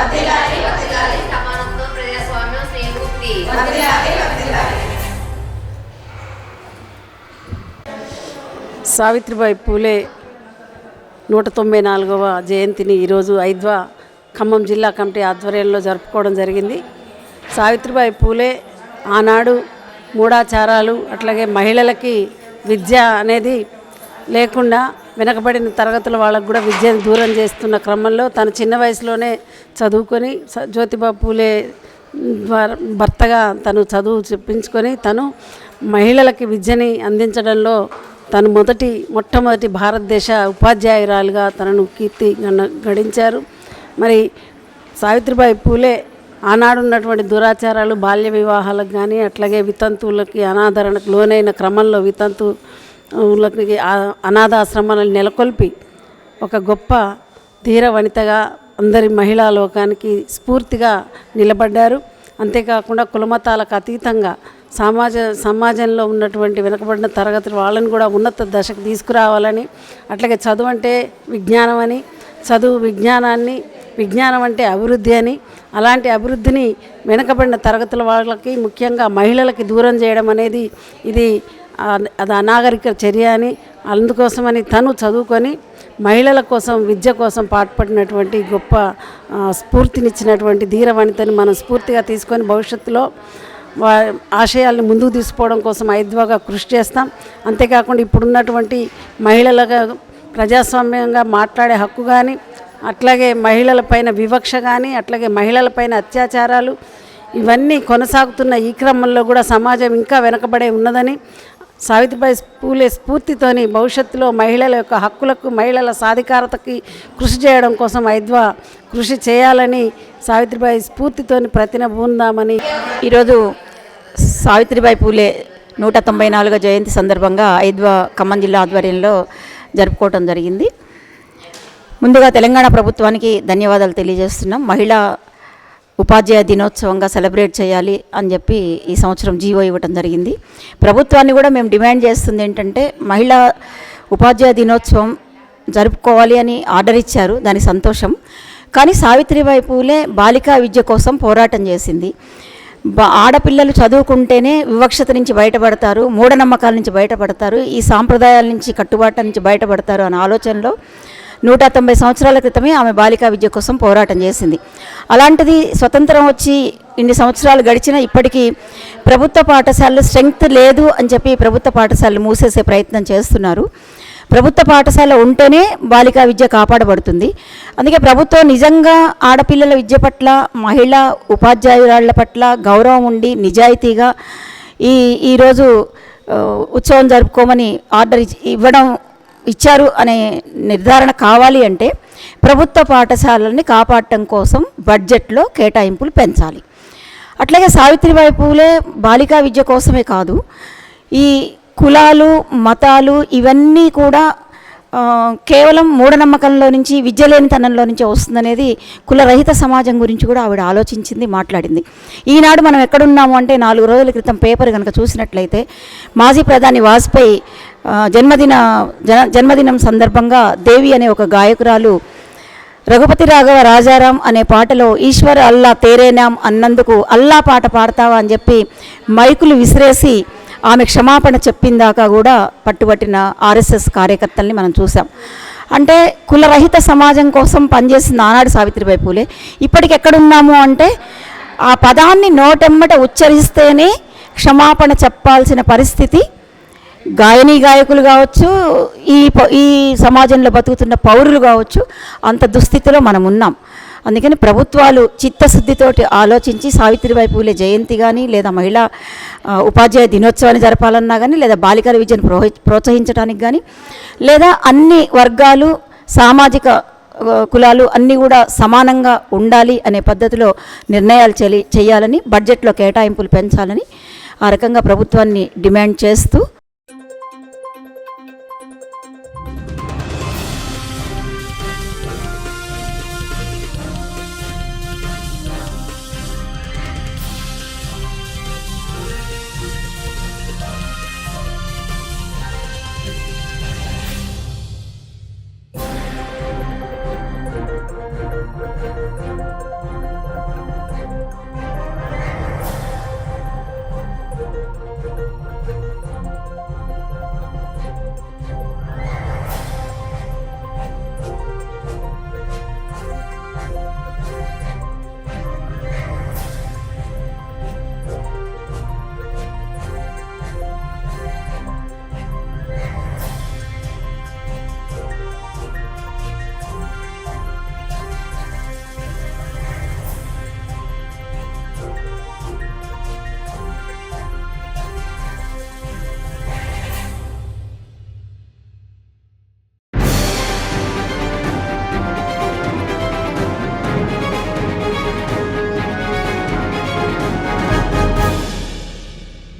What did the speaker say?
సంఘం వర్ధిల్లాలి. సమానత్వం ప్రజాస్వామ్యం సావిత్రిబాయి పూలే నూట తొంభై నాలుగవ జయంతిని ఈరోజు ఐద్వా ఖమ్మం జిల్లా కమిటీ ఆధ్వర్యంలో జరుపుకోవడం జరిగింది. సావిత్రిబాయి పూలే ఆనాడు మూఢాచారాలు అట్లాగే మహిళలకి విద్య అనేది లేకుండా వెనకబడిన తరగతుల వాళ్ళకు కూడా విద్యను దూరం చేస్తున్న క్రమంలో తను చిన్న వయసులోనే చదువుకొని జ్యోతిబా పూలే ద్వారా భర్తగా తను చదువు చెప్పించుకొని తను మహిళలకి విద్యని అందించడంలో తను మొదటి మొట్టమొదటి భారతదేశ ఉపాధ్యాయురాలుగా తనను కీర్తి గణ- గడించారు. మరి సావిత్రిబాయి పూలే ఆనాడున్నటువంటి దురాచారాలు బాల్య వివాహాలకు కానీ అట్లాగే వితంతువులకి అనాదరణకు లోనైన క్రమంలో వితంతు అనాథాశ్రమాలను నెలకొల్పి ఒక గొప్ప ధీర వనితగా అందరి మహిళా లోకానికి స్ఫూర్తిగా నిలబడ్డారు. అంతేకాకుండా కులమతాలకు అతీతంగా సమాజ సమాజంలో ఉన్నటువంటి వెనుకబడిన తరగతులు వాళ్ళని కూడా ఉన్నత దశకు తీసుకురావాలని అట్లాగే చదువు అంటే విజ్ఞానం అని చదువు విజ్ఞానాన్ని విజ్ఞానం అంటే అభివృద్ధి అని అలాంటి అభివృద్ధిని వెనుకబడిన తరగతుల వాళ్ళకి ముఖ్యంగా మహిళలకి దూరం చేయడం అనేది ఇది అది అనాగరిక చర్య అని అందుకోసమని తను చదువుకొని మహిళల కోసం విద్య కోసం పాటుపడినటువంటి గొప్ప స్ఫూర్తినిచ్చినటువంటి ధీరవనితని మనం స్ఫూర్తిగా తీసుకొని భవిష్యత్తులో వా ఆశయాల్ని ముందుకు తీసుకోవడం కోసం ఐద్వాగా కృషి చేస్తాం. అంతేకాకుండా ఇప్పుడున్నటువంటి మహిళలుగా ప్రజాస్వామ్యంగా మాట్లాడే హక్కు కానీ అట్లాగే మహిళలపైన వివక్ష కానీ అట్లాగే మహిళలపైన అత్యాచారాలు ఇవన్నీ కొనసాగుతున్న ఈ క్రమంలో కూడా సమాజం ఇంకా వెనకబడే ఉన్నదని సావిత్రిబాయి పూలే స్ఫూర్తితోని భవిష్యత్తులో మహిళల యొక్క హక్కులకు మహిళల సాధికారతకి కృషి చేయడం కోసం ఐద్వా కృషి చేయాలని సావిత్రిబాయి స్ఫూర్తితోని ప్రతినబూందామని ఈరోజు సావిత్రిబాయి పూలే నూట తొంభై నాలుగో జయంతి సందర్భంగా ఐద్వా ఖమ్మం జిల్లా ఆధ్వర్యంలో జరుపుకోవటం జరిగింది. ముందుగా తెలంగాణ ప్రభుత్వానికి ధన్యవాదాలు తెలియజేస్తున్నాం. మహిళా ఉపాధ్యాయ దినోత్సవంగా సెలబ్రేట్ చేయాలి అని చెప్పి ఈ సంవత్సరం జీవో ఇవ్వటం జరిగింది. ప్రభుత్వాన్ని కూడా మేము డిమాండ్ చేస్తుంది ఏంటంటే మహిళా ఉపాధ్యాయ దినోత్సవం జరుపుకోవాలి అని ఆర్డర్ ఇచ్చారు. దాని సంతోషం. కానీ సావిత్రిబాయి పూలే బాలికా విద్య కోసం పోరాటం చేసింది. ఆడపిల్లలు చదువుకుంటేనే వివక్షత నుంచి బయటపడతారు మూఢనమ్మకాల నుంచి బయటపడతారు ఈ సాంప్రదాయాల నుంచి కట్టుబాట్ల నుంచి బయటపడతారు అనే ఆలోచనలో నూట తొంభై సంవత్సరాల క్రితమే ఆమె బాలికా విద్య కోసం పోరాటం చేసింది. అలాంటిది స్వతంత్రం వచ్చి ఇన్ని సంవత్సరాలు గడిచినా ఇప్పటికీ ప్రభుత్వ పాఠశాలలు స్ట్రెంగ్త్ లేదు అని చెప్పి ప్రభుత్వ పాఠశాలలు మూసేసే ప్రయత్నం చేస్తున్నారు. ప్రభుత్వ పాఠశాల ఉంటేనే బాలికా విద్య కాపాడబడుతుంది. అందుకే ప్రభుత్వం నిజంగా ఆడపిల్లల విద్య పట్ల మహిళా ఉపాధ్యాయురాళ్ళ పట్ల గౌరవం ఉండి నిజాయితీగా ఈ ఈరోజు ఉత్సవం జరుపుకోమని ఆర్డర్ ఇచ్చి- ఇవ్వడం ఇచ్చారు అనే నిర్ధారణ కావాలి అంటే ప్రభుత్వ పాఠశాలల్ని కాపాడటం కోసం బడ్జెట్లో కేటాయింపులు పెంచాలి. అట్లాగే సావిత్రిబాయి పూలే బాలికా విద్య కోసమే కాదు ఈ కులాలు మతాలు ఇవన్నీ కూడా కేవలం మూఢనమ్మకంలో నుంచి విద్య లేనితనంలో నుంచి వస్తుందనేది కులరహిత సమాజం గురించి కూడా ఆవిడ ఆలోచించింది మాట్లాడింది. ఈనాడు మనం ఎక్కడున్నాము అంటే నాలుగు రోజుల క్రితం పేపర్ కనుక చూసినట్లయితే మాజీ ప్రధాని వాజ్పేయి జన్మదిన జన జన్మదినం సందర్భంగా దేవి అనే ఒక గాయకురాలు రఘుపతి రాఘవ రాజారాం అనే పాటలో ఈశ్వర్ అల్లా తేరేనాం అన్నందుకు అల్లా పాట పాడతావా అని చెప్పి మైకులు విసిరేసి ఆమె క్షమాపణ చెప్పిందాకా కూడా పట్టుబట్టిన ఆర్ఎస్ఎస్ కార్యకర్తల్ని మనం చూసాం. అంటే కులరహిత సమాజం కోసం పనిచేసిన ఆనాడు సావిత్రిబాయి పూలే ఇప్పటికి ఎక్కడున్నాము అంటే ఆ పదాన్ని నోటెమ్మట ఉచ్చరిస్తేనే క్షమాపణ చెప్పాల్సిన పరిస్థితి. గాయని గాయకులు కావచ్చు ఈ ప- ఈ సమాజంలో బతుకుతున్న పౌరులు కావచ్చు అంత దుస్థితిలో మనం ఉన్నాం అందుకని ప్రభుత్వాలు చిత్తశుద్ధితోటి ఆలోచించి సావిత్రిబాయి పూలే జయంతి కానీ లేదా మహిళా ఉపాధ్యాయ దినోత్సవాన్ని జరపాలన్నా కానీ లేదా బాలికల విద్యను ప్రోహి ప్రోత్సహించడానికి కానీ లేదా అన్ని వర్గాలు సామాజిక కులాలు అన్నీ కూడా సమానంగా ఉండాలి అనే పద్ధతిలో నిర్ణయాలు చేయాలని బడ్జెట్లో కేటాయింపులు పెంచాలని ఆ రకంగా ప్రభుత్వాన్ని డిమాండ్ చేస్తూ